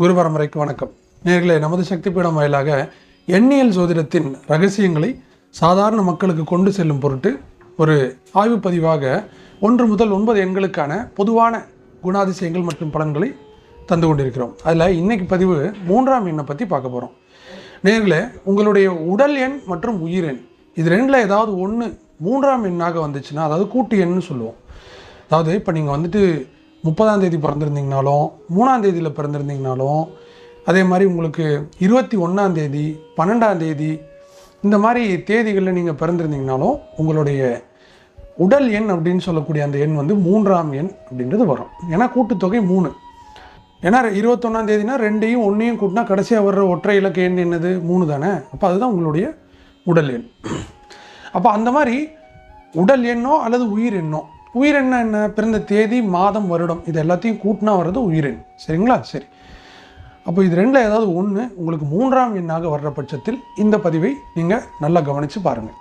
குரு பரம்பரைக்கு வணக்கம். நேர்களே நமது சக்தி பீடம் வாயிலாக எண்ணியல் சோதிடத்தின் ரகசியங்களை சாதாரண மக்களுக்கு கொண்டு செல்லும் பொருட்டு ஒரு ஆய்வு பதிவாக ஒன்று முதல் ஒன்பது எண்களுக்கான பொதுவான குணாதிசயங்கள் மற்றும் பலன்களை தந்து கொண்டிருக்கிறோம். அதில் இன்னைக்கு பதிவு மூன்றாம் எண்ணை பற்றி பார்க்க போகிறோம் நேர்களே உங்களுடைய உடல் எண் மற்றும் உயிர் எண். இது ரெண்டில் ஏதாவது ஒன்று மூன்றாம் எண்ணாக வந்துச்சுன்னா அதாவது கூட்டு எண்ணு சொல்லுவோம். அதாவது இப்போ நீங்கள் வந்துட்டு முப்பதாம் தேதி பிறந்திருந்தீங்கனாலும் மூணாம் தேதியில் பிறந்திருந்தீங்கனாலும் அதே மாதிரி உங்களுக்கு இருபத்தி ஒன்றாம் தேதி பன்னெண்டாம் தேதி இந்த மாதிரி தேதிகளில் நீங்கள் பிறந்திருந்தீங்கனாலும் உங்களுடைய உடல் எண் அப்படின்னு சொல்லக்கூடிய அந்த எண் வந்து மூன்றாம் எண் அப்படின்றது வரும். ஏன்னா கூட்டுத்தொகை மூணு. ஏன்னா இருபத்தொன்னாம் தேதினா ரெண்டையும் ஒன்றையும் கூட்டினா கடைசியாக வர்ற ஒற்றை இலக்க எண் என்னது? மூணு தானே? அப்போ அதுதான் உங்களுடைய உடல் எண். அப்போ அந்த மாதிரி உடல் எண்ணோ அல்லது உயிர் எண்ணோ உயிர் என்ன? பிறந்த தேதி மாதம் வருடம். இது எல்லாத்தையும் கூட்டினா வர்றது உயிரெண். சரிங்களா? சரி. அப்போ இது ரெண்டில் ஏதாவது ஒன்று உங்களுக்கு மூன்றாம் எண்ணாக வர்ற பட்சத்தில் இந்த பதிவை நீங்கள் நல்லா கவனித்து பாருங்கள்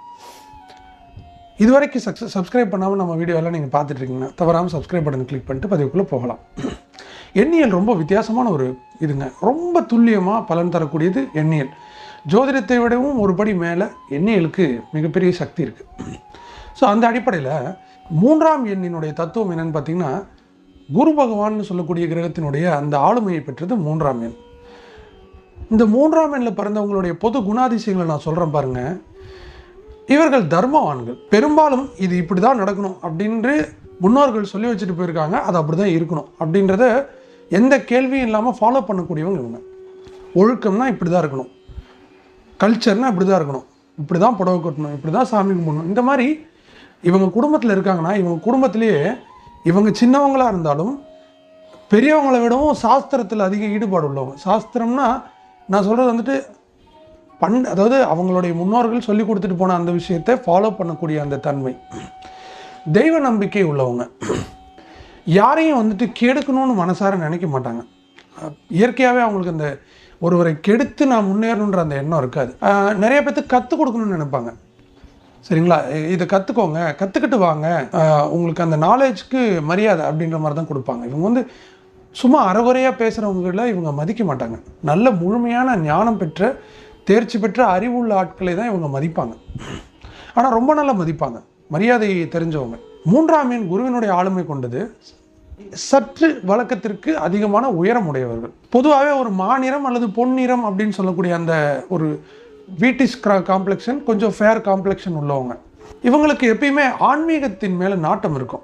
இதுவரைக்கும் சக்ஸஸ் சப்ஸ்கிரைப் பண்ணாமல் நம்ம வீடியோவெல்லாம் நீங்கள் பார்த்துட்டு இருக்கீங்கன்னா தவறாமல் சப்ஸ்கிரைப் பட்டன் கிளிக் பண்ணிட்டு பதிவுக்குள்ளே போகலாம். எண்ணியல் ரொம்ப வித்தியாசமான ஒரு இதுங்க. ரொம்ப துல்லியமாக பலன் தரக்கூடியது எண்ணியல். ஜோதிடத்தை விடவும் ஒரு படி மேலே எண்ணியலுக்கு மிகப்பெரிய சக்தி இருக்குது ஸோ அந்த அடிப்படையில் மூன்றாம் எண்ணினுடைய தத்துவம் என்னன்னு பார்த்தீங்கன்னா குரு பகவான்னு சொல்லக்கூடிய கிரகத்தினுடைய அந்த ஆளுமையை பெற்றது மூன்றாம் எண். இந்த மூன்றாம் எண்ணில் பிறந்தவங்களுடைய பொது குணாதிசயங்களை நான் சொல்கிறேன் பாருங்க. இவர்கள் தர்மவான்கள். பெரும்பாலும் இது இப்படி தான் நடக்கணும் அப்படின்று முன்னோர்கள் சொல்லி வச்சுட்டு போயிருக்காங்க. அது அப்படி தான் இருக்கணும் அப்படின்றத எந்த கேள்வியும் இல்லாமல் ஃபாலோ பண்ணக்கூடியவங்க இவங்க. ஒழுக்கம்னா இப்படி தான் இருக்கணும். கல்ச்சர்னால் இப்படி தான் இருக்கணும். இப்படி தான் புடவை கட்டணும். இப்படி தான் சாமி கும்பிடணும். இந்த மாதிரி இவங்க குடும்பத்தில் இருக்காங்கன்னா இவங்க குடும்பத்திலேயே இவங்க சின்னவங்களாக இருந்தாலும் பெரியவங்களை விடவும் சாஸ்திரத்தில் அதிக ஈடுபாடு உள்ளவங்க. சாஸ்திரம்னா நான் சொல்கிறது வந்துட்டு பண் அதாவது அவங்களுடைய முன்னோர்கள் சொல்லி கொடுத்துட்டு போன அந்த விஷயத்தை ஃபாலோ பண்ணக்கூடிய அந்த தன்மை. தெய்வ நம்பிக்கை உள்ளவங்க. யாரையும் வந்துட்டு கெடுக்கணும்னு மனசார நினைக்க மாட்டாங்க. இயற்கையாகவே அவங்களுக்கு அந்த ஒருவரை கெடுத்து நான் முன்னேறணுன்ற அந்த எண்ணம் இருக்காது. நிறைய பேர்த்துக்கு கற்றுக் கொடுக்கணும்னு நினைப்பாங்க. சரிங்களா? இதை கற்றுக்கோங்க கற்றுக்கிட்டு வாங்க. உங்களுக்கு அந்த நாலேஜ்க்கு மரியாதை அப்படின்ற மாதிரி தான் கொடுப்பாங்க. இவங்க வந்து சும்மா அறகுறையாக பேசுகிறவங்கள இவங்க மதிக்க மாட்டாங்க. நல்ல முழுமையான ஞானம் பெற்ற தேர்ச்சி பெற்ற அறிவுள்ள ஆட்களை தான் இவங்க மதிப்பாங்க. ஆனால் ரொம்ப நல்லா மதிப்பாங்க. மரியாதையை தெரிஞ்சவங்க. மூன்றாம் மீன் குருவினுடைய ஆளுமை கொண்டது. சற்று வழக்கத்திற்கு அதிகமான உயரம் உடையவர்கள். பொதுவாகவே ஒரு மாநிறம் அல்லது பொன்னிறம் அப்படின்னு சொல்லக்கூடிய அந்த ஒரு வீட்டிஸ் காம்ப்ளெக்ஷன் கொஞ்சம் ஃபேர் காம்ப்ளெக்ஷன் உள்ளவங்க. இவங்களுக்கு எப்பயுமே ஆன்மீகத்தின் மேலே நாட்டம் இருக்கும்.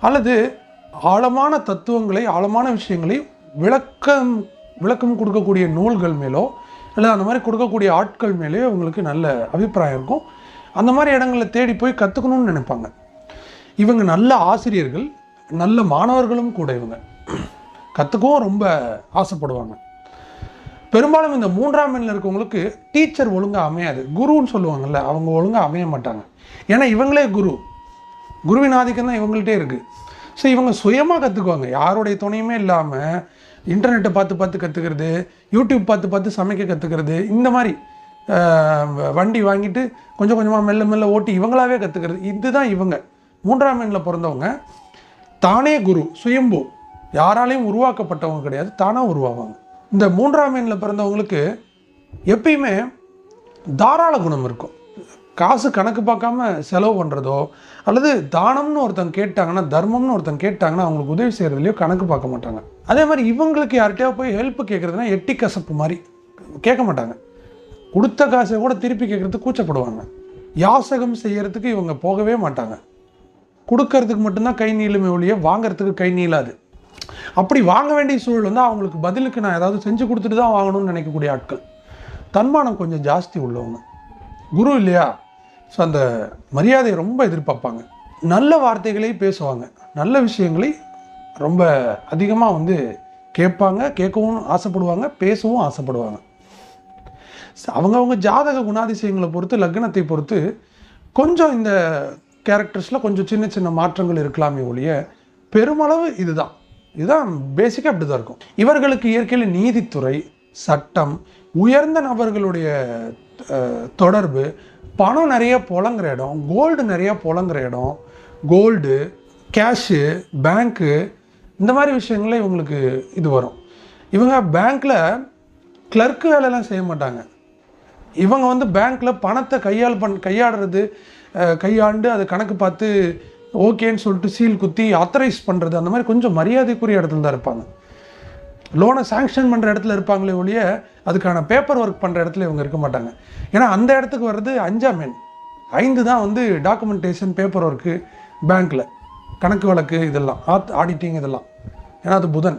அல்லது ஆழமான தத்துவங்களை ஆழமான விஷயங்களை விளக்கம் விளக்கம் கொடுக்கக்கூடிய நூல்கள் மேலோ இல்லை அந்த மாதிரி கொடுக்கக்கூடிய ஆட்கள் மேலேயோ இவங்களுக்கு நல்ல அபிப்பிராயம் இருக்கும். அந்த மாதிரி இடங்களை தேடி போய் கற்றுக்கணும்னு நினைப்பாங்க. இவங்க நல்ல ஆசிரியர்கள் நல்ல மாணவர்களும் கூட இவங்க. கற்றுக்கவும் ரொம்ப ஆசைப்படுவாங்க. பெரும்பாலும் இந்த மூன்றாம் எண்ணில் இருக்கவங்களுக்கு டீச்சர் ஒழுங்காக அமையாது. குருன்னு சொல்லுவாங்கல்ல அவங்க ஒழுங்காக அமைய மாட்டாங்க. ஏன்னா இவங்களே குரு. குருவின் ஆதிக்கம் தான் இவங்கள்ட்டே இருக்குது ஸோ இவங்க சுயமாக கற்றுக்குவாங்க யாருடைய துணையுமே இல்லாமல் இன்டர்நெட்டை பார்த்து பார்த்து கற்றுக்கிறது யூடியூப் பார்த்து பார்த்து சமைக்க கற்றுக்கிறது இந்த மாதிரி வண்டி வாங்கிட்டு கொஞ்சம் கொஞ்சமாக மெல்ல மெல்ல ஓட்டி இவங்களாவே கற்றுக்கிறது இதுதான் இவங்க. மூன்றாம் எண்ணில் பிறந்தவங்க தானே குரு சுயம்பு. யாராலையும் உருவாக்கப்பட்டவங்க கிடையாது தானாக உருவாவாங்க. இந்த மூன்றாம் எண்ணில் பிறந்தவங்களுக்கு எப்பயுமே தாராள குணம் இருக்கும். காசு கணக்கு பார்க்காம செலவு பண்ணுறதோ அல்லது தானம்னு ஒருத்தன் கேட்டாங்கன்னா தர்மம்னு ஒருத்தன் கேட்டாங்கன்னா அவங்களுக்கு உதவி செய்கிறதுலையோ கணக்கு பார்க்க மாட்டாங்க. அதே மாதிரி இவங்களுக்கு யார்கிட்டயோ போய் ஹெல்ப் கேட்குறதுனா எட்டி கசப்பு மாதிரி கேட்க மாட்டாங்க. கொடுத்த காசை கூட திருப்பி கேட்குறதுக்கு கூச்சப்படுவாங்க. யாசகம் செய்கிறதுக்கு இவங்க போகவே மாட்டாங்க. கொடுக்கறதுக்கு மட்டும்தான் கை நீளுமே ஒழிய வாங்குறதுக்கு கை நீளாது. அப்படி வாங்க வேண்டிய சூழல் வந்து அவங்களுக்கு பதிலுக்கு நான் ஏதாவது செஞ்சு கொடுத்துட்டு தான் வாங்கணும்னு நினைக்கக்கூடிய ஆட்கள். தன்மானம் கொஞ்சம் ஜாஸ்தி உள்ளவங்க. குரு இல்லையா? ஸோ அந்த மரியாதையை ரொம்ப எதிர்பார்ப்பாங்க. நல்ல வார்த்தைகளே பேசுவாங்க. நல்ல விஷயங்களை ரொம்ப அதிகமாக வந்து கேட்பாங்க கேட்கவும் ஆசைப்படுவாங்க பேசவும் ஆசைப்படுவாங்க. அவங்கவுங்க ஜாதக குணாதிசயங்களை பொறுத்து லக்னத்தை பொறுத்து கொஞ்சம் இந்த கேரக்டர்ஸில் கொஞ்சம் சின்ன சின்ன மாற்றங்கள் இருக்கலாமே ஒழிய பெருமளவு இதுதான். இதுதான் பேசிக்காக அப்படி தான் இருக்கும். இவர்களுக்கு இயற்கையில் நீதித்துறை சட்டம் உயர்ந்த நபர்களுடைய தொடர்பு பணம் நிறைய புலங்குற இடம் கோல்டு நிறைய புலங்குற இடம் கோல்டு கேஷு பேங்க்கு இந்த மாதிரி விஷயங்களே இவங்களுக்கு இது வரும். இவங்க பேங்க்கில் கிளர்க்கு வேலையெல்லாம் செய்ய மாட்டாங்க. இவங்க வந்து பேங்க்கில் பணத்தை கையாள் பண் கையாடுறது கையாண்டு அதை கணக்கு பார்த்து ஓகேன்னு சொல்லிட்டு சீல் குத்தி ஆத்தரைஸ் பண்ணுறது அந்த மாதிரி கொஞ்சம் மரியாதைக்குரிய இடத்துல தான் இருப்பாங்க. லோனை சாங்ஷன் பண்ணுற இடத்துல இருப்பாங்களே ஒழிய அதுக்கான பேப்பர் ஒர்க் பண்ணுற இடத்துல இவங்க இருக்க மாட்டாங்க. ஏன்னா அந்த இடத்துக்கு வர்றது அஞ்சாம் எண் ஐந்து தான் வந்து டாக்குமெண்டேஷன் பேப்பர் ஒர்க்கு பேங்க்கில் கணக்கு வழக்கு இதெல்லாம் ஆத் ஆடிட்டிங் இதெல்லாம். ஏன்னா அது புதன்.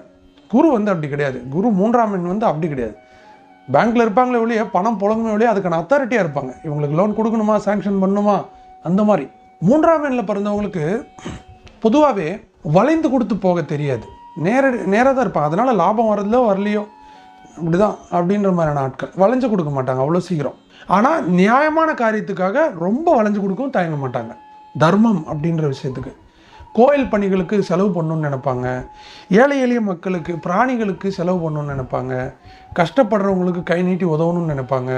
குரு வந்து அப்படி கிடையாது. குரு மூன்றாம் எண் வந்து அப்படி கிடையாது. பேங்க்கில் இருப்பாங்களே ஒழிய பணம் புழங்குமே ஒழிய அதுக்கான அத்தாரிட்டியாக இருப்பாங்க. இவங்களுக்கு லோன் கொடுக்கணுமா சாங்ஷன் பண்ணணுமா அந்த மாதிரி. மூன்றாம் எண்ணில் பிறந்தவங்களுக்கு பொதுவாகவே வளைந்து கொடுத்து போக தெரியாது. நேர நேராக தான் இருப்பாங்க. அதனால் லாபம் வரதுலோ வரலையோ அப்படிதான் அப்படின்ற மாதிரியான ஆட்கள். வளைஞ்சு கொடுக்க மாட்டாங்க அவ்வளோ சீக்கிரம். ஆனால் நியாயமான காரியத்துக்காக ரொம்ப வளைஞ்சு கொடுக்கவும் தயங்க மாட்டாங்க. தர்மம் அப்படின்ற விஷயத்துக்கு. கோயில் பணிகளுக்கு செலவு பண்ணணும்னு நினைப்பாங்க. ஏழை எளிய மக்களுக்கு பிராணிகளுக்கு செலவு பண்ணணும்னு நினைப்பாங்க. கஷ்டப்படுறவங்களுக்கு கை நீட்டி உதவணும்னு நினைப்பாங்க.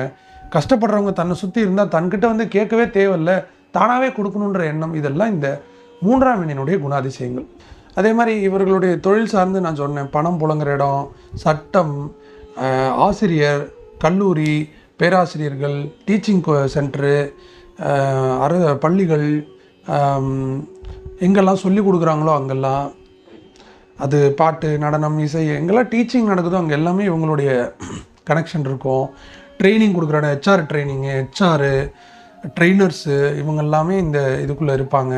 கஷ்டப்படுறவங்க தன்னை சுற்றி இருந்தால் தன்கிட்ட வந்து கேட்கவே தேவையில்ல. தானாகவே கொடுக்கணுன்ற எண்ணம் இதெல்லாம் இந்த மூன்றாம் எண்ணினுடைய குணாதிசயங்கள். அதே மாதிரி இவர்களுடைய தொழில் சார்ந்து நான் சொன்னேன் பணம் புழங்குற இடம் சட்டம் ஆசிரியர் கல்லூரி பேராசிரியர்கள் டீச்சிங் சென்டரு அரு பள்ளிகள் எங்கெல்லாம் சொல்லி கொடுக்குறாங்களோ அங்கெல்லாம். அது பாட்டு நடனம் இசை எங்கெல்லாம் டீச்சிங் நடக்குதோ அங்கே எல்லாமே இவங்களுடைய கனெக்ஷன் இருக்கும். ட்ரைனிங் கொடுக்குற இடம் ஹெச்ஆர் ட்ரைனிங்கு ஹெச்ஆரு ட்ரெயினர்ஸு இவங்க எல்லாமே இந்த இதுக்குள்ளே இருப்பாங்க.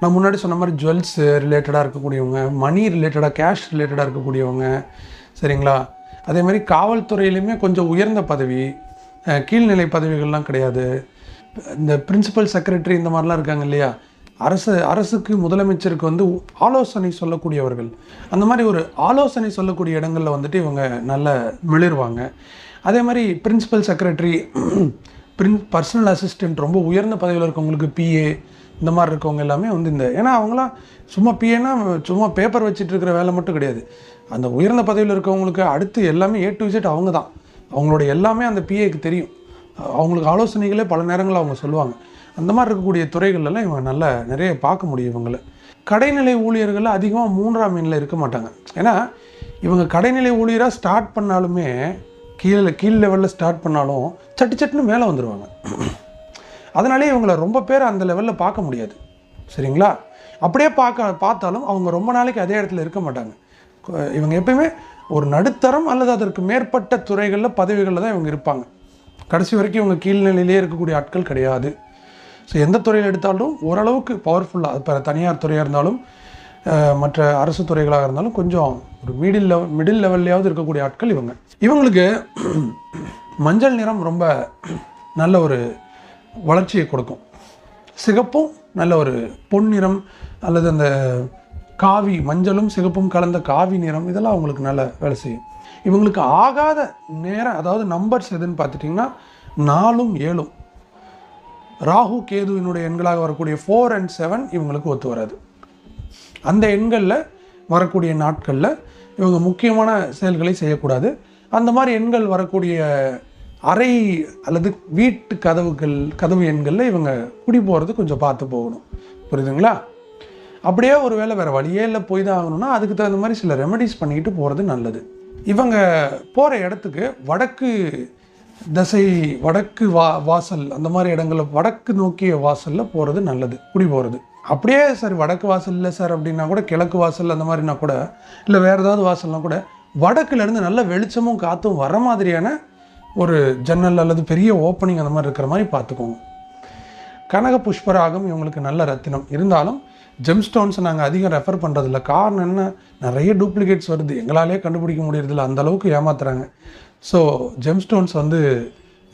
நான் முன்னாடி சொன்ன மாதிரி ஜுவல்ஸு ரிலேட்டடாக இருக்கக்கூடியவங்க மணி ரிலேட்டடாக கேஷ் ரிலேட்டடாக இருக்கக்கூடியவங்க சரிங்களா? அதே மாதிரி காவல்துறையிலையுமே கொஞ்சம் உயர்ந்த பதவி கீழ்நிலை பதவிகள்லாம் கிடையாது. இந்த பிரின்சிபல் செக்ரட்டரி இந்த மாதிரிலாம் இருக்காங்க இல்லையா? அரசு அரசுக்கு முதலமைச்சருக்கு வந்து ஆலோசனை சொல்லக்கூடியவர்கள். அந்த மாதிரி ஒரு ஆலோசனை சொல்லக்கூடிய இடங்களில் வந்துட்டு இவங்க நல்ல மிளிர்வாங்க. அதே மாதிரி பிரின்சிபல் செக்ரட்டரி பிரின் பர்சனல் அசிஸ்டன்ட் ரொம்ப உயர்ந்த பதவியில் இருக்கவங்களுக்கு பிஏ இந்த மாதிரி இருக்கவங்க எல்லாமே வந்து இந்த ஏன்னா அவங்களாம் சும்மா பிஏனா சும்மா பேப்பர் வச்சுட்டு இருக்கிற வேலை மட்டும் கிடையாது. அந்த உயர்ந்த பதவியில் இருக்கவங்களுக்கு அடுத்து எல்லாமே ஏ டு விசிட் அவங்க தான். அவங்களோட எல்லாமே அந்த பிஏக்கு தெரியும். அவங்களுக்கு ஆலோசனைகளே பல நேரங்களில் அவங்க சொல்லுவாங்க. அந்த மாதிரி இருக்கக்கூடிய துறைகள்லாம் இவங்க நல்லா நிறைய பார்க்க முடியும் இவங்களை. கடைநிலை ஊழியர்கள் அதிகமாக மூன்றாம் எண்ணில் இருக்க மாட்டாங்க. ஏன்னா இவங்க கடைநிலை ஊழியராக ஸ்டார்ட் பண்ணாலுமே கீழே கீழ் லெவலில் ஸ்டார்ட் பண்ணாலும் சட்டு சட்டுன்னு மேலே வந்துடுவாங்க அதனாலே இவங்களை ரொம்ப பேர் அந்த லெவலில் பார்க்க முடியாது. சரிங்களா? அப்படியே பார்க்க பார்த்தாலும் அவங்க ரொம்ப நாளைக்கு அதே இடத்துல இருக்க மாட்டாங்க. இவங்க எப்பயுமே ஒரு நடுத்தரம் அல்லது அதற்கு மேற்பட்ட துறைகளில் பதவிகளில் தான் இவங்க இருப்பாங்க. கடைசி வரைக்கும் இவங்க கீழ்நிலையிலே இருக்கக்கூடிய ஆட்கள் கிடையாது. ஸோ எந்த துறையில் எடுத்தாலும் ஓரளவுக்கு பவர்ஃபுல்லாக இப்போ தனியார் துறையாக இருந்தாலும் மற்ற அரசு துறைகளாக இருந்தாலும் கொஞ்சம் ஒரு மிடில் லெவல் மிடில் லெவல்லையாவது இருக்கக்கூடிய ஆட்கள் இவங்க. இவங்களுக்கு மஞ்சள் நிறம் ரொம்ப நல்ல ஒரு வளர்ச்சியை கொடுக்கும். சிகப்பும் நல்ல ஒரு பொன்னிறம் அல்லது அந்த காவி மஞ்சளும் சிகப்பும் கலந்த காவி நிறம் இதெல்லாம் அவங்களுக்கு நல்ல வேலை செய்யும். இவங்களுக்கு ஆகாத நேரம் அதாவது நம்பர்ஸ் எதுன்னு பார்த்துட்டிங்கன்னா நாலும் ஏழும். ராகு கேதுவினுடைய எண்களாக வரக்கூடிய ஃபோர் அண்ட் செவன் இவங்களுக்கு ஒத்து வராது. அந்த எண்களில் வரக்கூடிய நாட்களில் இவங்க முக்கியமான செயல்களை செய்யக்கூடாது. அந்த மாதிரி எண்கள் வரக்கூடிய அறை அல்லது வீட்டு கதவுகள் கதவு எண்களில் இவங்க குடி போகிறது கொஞ்சம் பார்த்து போகணும். புரியுதுங்களா? அப்படியே ஒரு வேளை வேறு வழியே இல்லை போய் தான் ஆகணும்னா அதுக்கு தகுந்த மாதிரி சில ரெமெடிஸ் பண்ணிக்கிட்டு போகிறது நல்லது. இவங்க போகிற இடத்துக்கு வடக்கு திசை வடக்கு வா வாசல் அந்த மாதிரி இடங்களில் வடக்கு நோக்கிய வாசலில் போகிறது நல்லது குடி போகிறது அப்படியே சார் வடக்கு வாசல் இல்லை சார் அப்படின்னா கூட கிழக்கு வாசல் அந்த மாதிரினா கூட இல்லை வேறு ஏதாவது வாசல்னால் கூட வடக்குலேருந்து நல்ல வெளிச்சமும் காற்றும் வர மாதிரியான ஒரு ஜன்னல் அல்லது பெரிய ஓப்பனிங் அந்த மாதிரி இருக்கிற மாதிரி பார்த்துக்கோங்க. கனக புஷ்பராகம் இவங்களுக்கு நல்ல ரத்தினம். இருந்தாலும் ஜெம்ஸ்டோன்ஸை நாங்கள் அதிகம் ரெஃபர் பண்ணுறதில்ல காரணம் என்ன? நிறைய டூப்ளிகேட்ஸ் வருது. எங்களாலே கண்டுபிடிக்க முடியறதில்ல. அந்தளவுக்கு ஏமாத்துறாங்க. ஸோ ஜெம்ஸ்டோன்ஸ் வந்து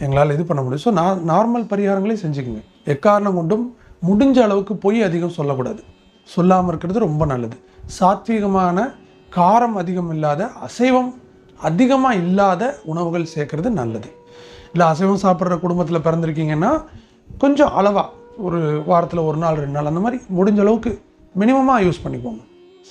எங்களால் இது பண்ண முடியும். ஸோ நான் நார்மல் பரிகாரங்களே செஞ்சுக்குங்க. எக்காரணம் கொண்டும் முடிஞ்ச அளவுக்கு பொய் அதிகம் சொல்லக்கூடாது. சொல்லாமல் இருக்கிறது ரொம்ப நல்லது. சாத்வீகமான காரம் அதிகம் இல்லாத அசைவம் அதிகமாக இல்லாத உணவுகள் சேர்க்கறது நல்லது. இல்லை அசைவம் சாப்பிட்ற குடும்பத்தில் பிறந்திருக்கீங்கன்னா கொஞ்சம் அளவாக ஒரு வாரத்தில் ஒரு நாள் ரெண்டு நாள் அந்த மாதிரி முடிஞ்ச அளவுக்கு மினிமமாக யூஸ் பண்ணிக்கோங்க.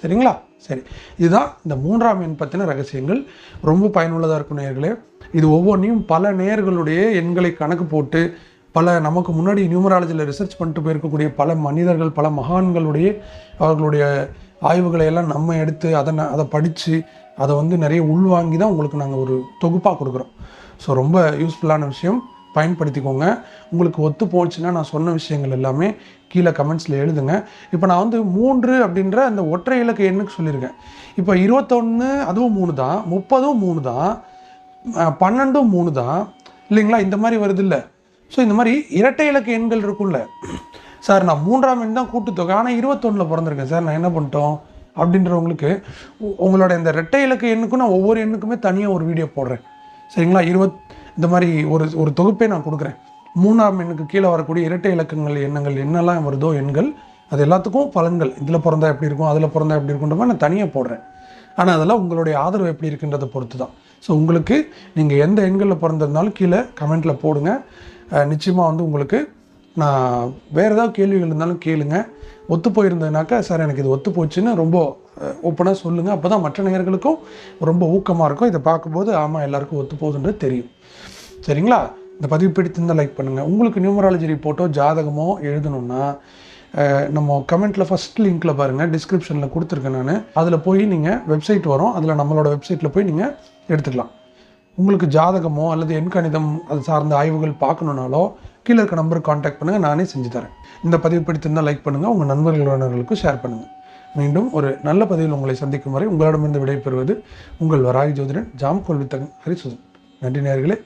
சரிங்களா? சரி. இதுதான் இந்த மூன்றாம் எண் பற்றின ரகசியங்கள். ரொம்ப பயனுள்ளதாக இருக்கும் நேர்களே இது ஒவ்வொன்றையும் பல நேர்களுடைய எண்களை கணக்கு போட்டு பல நமக்கு முன்னாடி நியூமராலஜியில் ரிசர்ச் பண்ணிட்டு போயிருக்கக்கூடிய பல மனிதர்கள் பல மகான்களுடைய அவர்களுடைய ஆய்வுகளை எல்லாம் நம்ம எடுத்து அதை அதை படித்து அதை வந்து நிறைய உள்வாங்கி தான் உங்களுக்கு நாங்கள் ஒரு தொகுப்பாக கொடுக்குறோம். ஸோ ரொம்ப யூஸ்ஃபுல்லான விஷயம். பயன்படுத்திக்கோங்க. உங்களுக்கு ஒத்து போச்சுன்னா நான் சொன்ன விஷயங்கள் எல்லாமே கீழே கமெண்ட்ஸில் எழுதுங்க. இப்போ நான் வந்து மூன்று அப்படின்ற அந்த ஒற்றை இலக்க எண்ணுக்கு சொல்லியிருக்கேன். இப்போ இருபத்தொன்று அதுவும் மூணு தான் முப்பதும் மூணு தான் பன்னெண்டும் மூணு தான். இல்லைங்களா? இந்த மாதிரி வருது இல்லை? ஸோ இந்த மாதிரி இரட்டை இலக்க எண்கள் இருக்கும்ல. சார் நான் மூன்றாம் எண் தான் கூட்டுத்தொகை ஆனால் இருபத்தொன்னில் பிறந்திருக்கேன். சார் நான் என்ன பண்ணிட்டோம்? அப்படின்றவங்களுக்கு உ- உங்களோட இந்த இரட்டை இலக்க எண்ணுக்கும் நான் ஒவ்வொரு எண்ணுக்குமே தனியாக ஒரு வீடியோ போடுறேன். சரிங்களா? இருபத் இந்த மாதிரி ஒரு ஒரு தொகுப்பே நான் கொடுக்குறேன். மூணாம் எண்ணுக்கு கீழே வரக்கூடிய இரட்டை இலக்கங்கள் எண்ணங்கள் என்னெல்லாம் வருதோ எண்கள் அது எல்லாத்துக்கும் பலன்கள். இதில் பிறந்தா எப்படி இருக்கும்? அதில் பிறந்தா எப்படி இருக்குன்ற மாதிரி நான் தனியாக போடுறேன். ஆனால் அதெல்லாம் உங்களுடைய ஆதரவு எப்படி இருக்குன்றதை பொறுத்து தான் ஸோ உங்களுக்கு நீங்கள் எந்த எண்களில் பிறந்திருந்தாலும் கீழே கமெண்ட்டில் போடுங்க. நிச்சயமாக வந்து உங்களுக்கு நான் வேறு ஏதாவது கேள்விகள் இருந்தாலும் கேளுங்க. ஒத்து போயிருந்ததுனாக்கா சார் எனக்கு இது ஒத்து போச்சுன்னு ரொம்ப ஓப்பனாக சொல்லுங்கள் அப்போ தான் மற்ற நேர்களுக்கும் ரொம்ப ஊக்கமாக இருக்கும். இதை பார்க்கும்போது ஆமாம் எல்லாருக்கும் ஒத்து போகுதுன்றது தெரியும். சரிங்களா? இந்த பதிவு பிடித்திருந்தால் லைக் பண்ணுங்கள் உங்களுக்கு நியூமராலஜி ரிப்போர்ட்டோ ஜாதகமோ எழுதணும்னா நம்ம கமெண்ட்டில் ஃபஸ்ட் லிங்க்கில் பாருங்கள் டிஸ்கிரிப்ஷனில் கொடுத்துருக்கேன் நான். அதில் போய் நீங்கள் வெப்சைட் வரும். அதில் நம்மளோட வெப்சைட்டில் போய் நீங்கள் எடுத்துக்கலாம். உங்களுக்கு ஜாதகமோ அல்லது எண்கணிதம் அது சார்ந்த ஆய்வுகள் பார்க்கணுன்னாலோ கீழே இருக்க நம்பருக்கு காண்டாக்ட் பண்ணுங்கள் நானே செஞ்சு தரேன். இந்த பதிவு பிடித்திருந்தால் லைக் பண்ணுங்கள் உங்கள் நண்பர்கள் உறவினர்களுக்கும் ஷேர் பண்ணுங்கள் மீண்டும் ஒரு நல்ல பதிவில் உங்களை சந்திக்கும் வரை உங்களிடமிருந்து விடைபெறுவது உங்கள் வராகி ஜோதிடன் ஜாம் கோல்வித்தன் ஹரிசுதன். நன்றி நேர்களே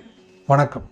வணக்கம்.